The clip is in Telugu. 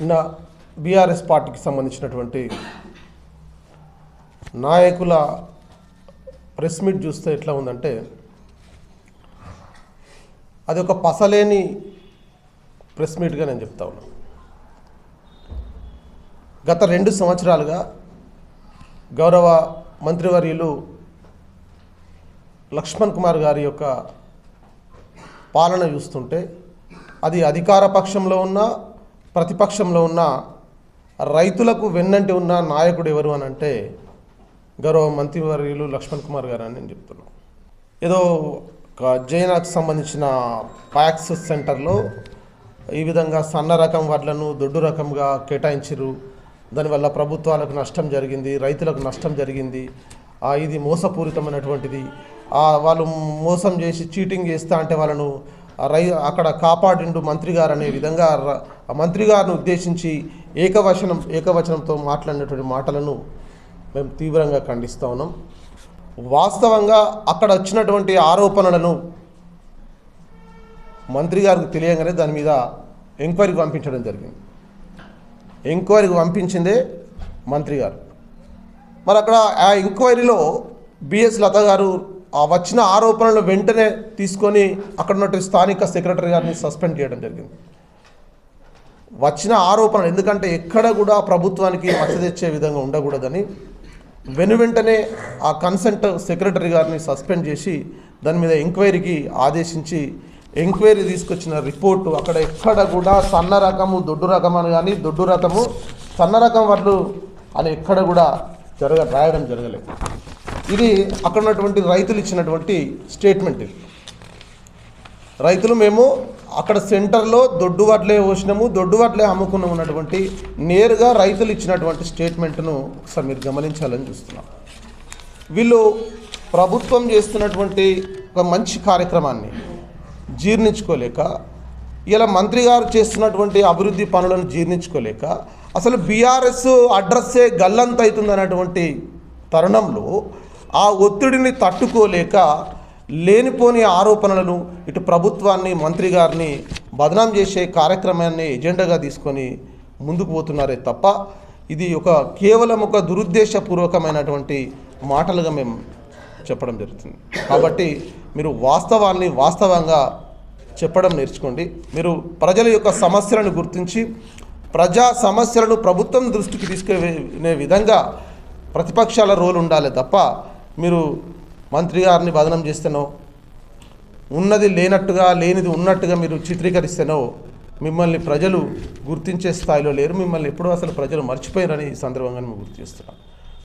నా బీఆర్ఎస్ పార్టీకి సంబంధించినటువంటి నాయకుల ప్రెస్ మీట్ చూస్తే ఎట్లా ఉందంటే అది ఒక పసలేని ప్రెస్ మీట్గా నేను చెప్తా ఉన్నా. గత రెండు సంవత్సరాలుగా గౌరవ మంత్రివర్యులు లక్ష్మణ్ కుమార్ గారి యొక్క పాలన చూస్తుంటే అది అధికార పక్షంలో ఉన్న ప్రతిపక్షంలో ఉన్న రైతులకు వెన్నంటి ఉన్న నాయకుడు ఎవరు అని అంటే గౌరవ మంత్రివర్యులు లక్ష్మణ్ కుమార్ గారు అని నేను చెప్తున్నాను ఏదో ఒక జైనాకు సంబంధించిన ప్యాక్స్ సెంటర్లో ఈ విధంగా సన్న రకం వడ్లను దొడ్డు రకంగా కేటాయించరు దానివల్ల ప్రభుత్వాలకు నష్టం జరిగింది రైతులకు నష్టం జరిగింది. ఇది మోసపూరితమైనటువంటిది. వాళ్ళు మోసం చేసి చీటింగ్ చేస్తా అంటే వాళ్ళను రై అక్కడ కాపాడిండు మంత్రి గారు అనే విధంగా మంత్రి గారిని ఉద్దేశించి ఏకవచనం ఏకవచనంతో మాట్లాడినటువంటి మాటలను మేము తీవ్రంగా ఖండిస్తూ ఉన్నాం. వాస్తవంగా అక్కడ వచ్చినటువంటి ఆరోపణలను మంత్రి గారికి తెలియగానే దాని మీద ఎంక్వైరీకి పంపించడం జరిగింది. ఎంక్వైరీకి పంపించిందే మంత్రి గారు మరి అక్కడ ఆ ఎంక్వైరీలో బిఎస్ లత గారు ఆ వచ్చిన ఆరోపణలు వెంటనే తీసుకొని అక్కడ ఉన్నటువంటి స్థానిక సెక్రటరీ గారిని సస్పెండ్ చేయడం జరిగింది. వచ్చిన ఆరోపణలు ఎందుకంటే ఎక్కడ కూడా ప్రభుత్వానికి మచ్చ తెచ్చే విధంగా ఉండకూడదని వెను వెంటనే ఆ కన్సెంట్ సెక్రటరీ గారిని సస్పెండ్ చేసి దాని మీద ఎంక్వైరీకి ఆదేశించి ఎంక్వైరీ తీసుకొచ్చిన రిపోర్టు అక్కడ ఎక్కడ కూడా సన్న రకము దొడ్డు రకం అని కానీ దొడ్డు రకము సన్న రకం వర్లు అని ఎక్కడ కూడా జరగ రాయడం జరగలేదు. ఇది అక్కడ ఉన్నటువంటి రైతులు ఇచ్చినటువంటి స్టేట్మెంట్ ఇది. రైతులు మేము అక్కడ సెంటర్లో దొడ్డు వడ్లే పోసినాము దొడ్డు వడ్లే అమ్ముకున్నాము ఉన్నటువంటి నేరుగా రైతులు ఇచ్చినటువంటి స్టేట్మెంట్ను ఒకసారి మీరు గమనించాలని చూస్తున్నాం. వీళ్ళు ప్రభుత్వం చేస్తున్నటువంటి ఒక మంచి కార్యక్రమాన్ని జీర్ణించుకోలేక ఇలా మంత్రి గారు చేస్తున్నటువంటి అభివృద్ధి పనులను జీర్ణించుకోలేక అసలు బీఆర్ఎస్ అడ్రస్సే గల్లంత అవుతుందన్నటువంటి తరుణంలో ఆ ఒత్తిడిని తట్టుకోలేక లేనిపోని ఆరోపణలను ఇటు ప్రభుత్వాన్ని మంత్రి గారిని బదనాం చేసే కార్యక్రమాన్ని ఎజెండాగా తీసుకొని ముందుకు పోతున్నారే తప్ప ఇది ఒక కేవలం ఒక దురుద్దేశపూర్వకమైనటువంటి మాటలుగా మేము చెప్పడం జరుగుతుంది. కాబట్టి మీరు వాస్తవాన్ని వాస్తవంగా చెప్పడం నేర్చుకోండి. మీరు ప్రజల యొక్క సమస్యలను గుర్తించి ప్రజా సమస్యలను ప్రభుత్వం దృష్టికి తీసుకునే విధంగా ప్రతిపక్షాల రోల్ ఉండాలి తప్ప మీరు మంత్రి గారిని బదనం చేస్తేనో ఉన్నది లేనట్టుగా లేనిది ఉన్నట్టుగా మీరు చిత్రీకరిస్తేనో మిమ్మల్ని ప్రజలు గుర్తించే స్థాయిలో లేరు. మిమ్మల్ని ఎప్పుడూ అసలు ప్రజలు మర్చిపోయారని ఈ సందర్భంగా మేము గుర్తు చేస్తున్నాం